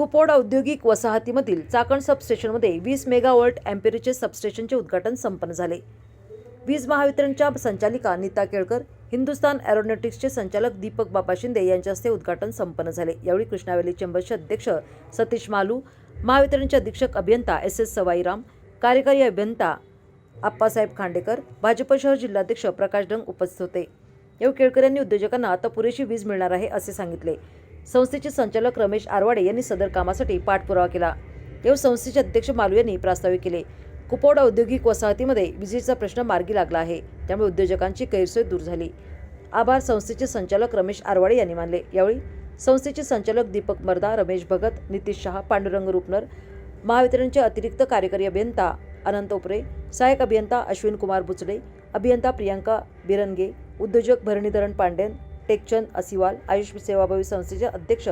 कुपोड औद्योगिक वसाहतीमधील चाकण सबस्टेशनमध्ये वीस मेगावॉल्ट अँपेरीचे सबस्टेशनचे उद्घाटन संपन्न झाले. वीज महावितरणच्या संचालिका नीता केळकर हिंदुस्तान एरोनॉटिक्सचे संचालक दीपक बाबा शिंदे यांच्या हस्ते उद्घाटन संपन्न झाले. यावेळी कृष्णा चेंबरचे अध्यक्ष सतीश मालू महावितरणचे अधीक्षक अभियंता एस एस सवाईराम कार्यकारी अभियंता आप्पासाहेब खांडेकर भाजप शहर जिल्हाध्यक्ष प्रकाश डंग उपस्थित होते. यावेळी केळकर यांनी उद्योजकांना आता पुरेशी वीज मिळणार आहे असे सांगितले. संस्थेचे संचालक रमेश आरवाडे यांनी सदर कामासाठी पाठपुरावा केला. यावेळी संस्थेचे अध्यक्ष मालू यांनी प्रास्ताविक केले. कुपोड औद्योगिक वसाहतीमध्ये विजेचा प्रश्न मार्गी लागला आहे. त्यामुळे उद्योजकांची गैरसोय दूर झाली. आभार संस्थेचे संचालक रमेश आरवाडे यांनी मानले. यावेळी संस्थेचे संचालक दीपक मर्दा रमेश भगत नितीश शहा पांडुरंग रुपनर महावितरणचे अतिरिक्त कार्यकारी अभियंता अनंत उपरे सहाय्यक अभियंता अश्विन कुमार बुचडे अभियंता प्रियांका बिरनगे उद्योजक भरणीधरण पांडेन टेकचंद असिवाल आयुष सेवाभावी संस्थेचे अध्यक्ष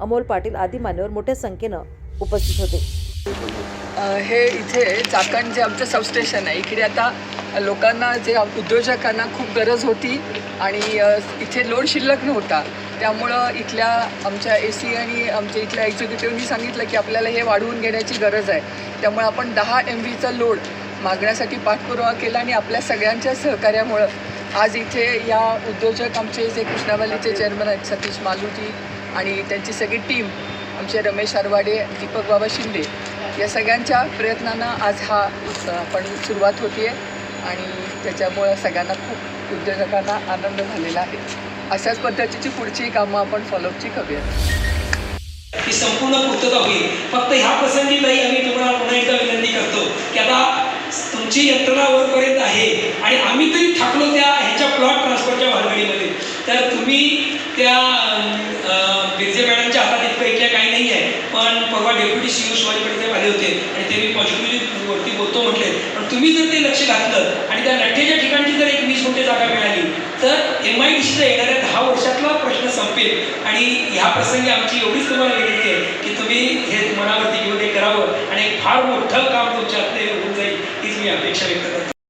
अमोल पाटील आदी मान्यवर मोठ्या संख्येनं उपस्थित होते. हे इथे चाकण जे आमचं सबस्टेशन आहे इकडे आता लोकांना जे उद्योजकांना खूप गरज होती आणि इथे लोड शिल्लक नव्हता. त्यामुळं इथल्या आमच्या ए सी आणि आमच्या इथल्या एक्झिक्युटिव्हनी सांगितलं की आपल्याला हे वाढवून घेण्याची गरज आहे. त्यामुळे आपण दहा एम व्हीचा लोड मागण्यासाठी पाठपुरावा केला आणि आपल्या सगळ्यांच्या सहकार्यामुळं आज इथे या उद्योजक आमचे जे कृष्णावलीचे चेअरमन आहेत सतीश मालूजी आणि त्यांची सगळी टीम आमचे रमेश आरवाडे दीपक बाबा शिंदे या सगळ्यांच्या प्रयत्नांना आज हा आपण सुरुवात होती आहे आणि त्याच्यामुळं सगळ्यांना खूप उद्योजकांना आनंद झालेला आहे. अशाच पद्धतीची पुढची कामं आपण फॉलोअपची करूया. ही संपूर्ण पूर्तता होईल. फक्त ह्या प्रसंगी ताई आम्ही तुम्हाला पुन्हा एकदा विनंती करतो की आता तुमची यंत्रणा वरपर्यंत आहे आणि आम्ही तरी ठाकलो तर तुम्ही त्या अं, बिरजे मॅडमच्या हातात इतकं इतक्या काही नाही आहे. पण परवा डेप्युटी सी ओ शिवाजीकडे साहेब आले होते आणि ते मी पॉझिटिव्हली वरती बोलतो म्हटले. पण तुम्ही जर ते लक्ष घातलं आणि त्या नठ्ठेच्या ठिकाणची जर एक वीस गुंठे जागा मिळाली तर एम आय डी सीचा येणाऱ्या दहा वर्षातला प्रश्न संपेल. आणि ह्या प्रसंगी आमची एवढीच तुम्हाला विनंती आहे की तुम्ही हे मनावरती घेऊन हे करावं आणि एक फार मोठं काम तुमच्या हातने होऊन जाईल हीच मी अपेक्षा व्यक्त करतो.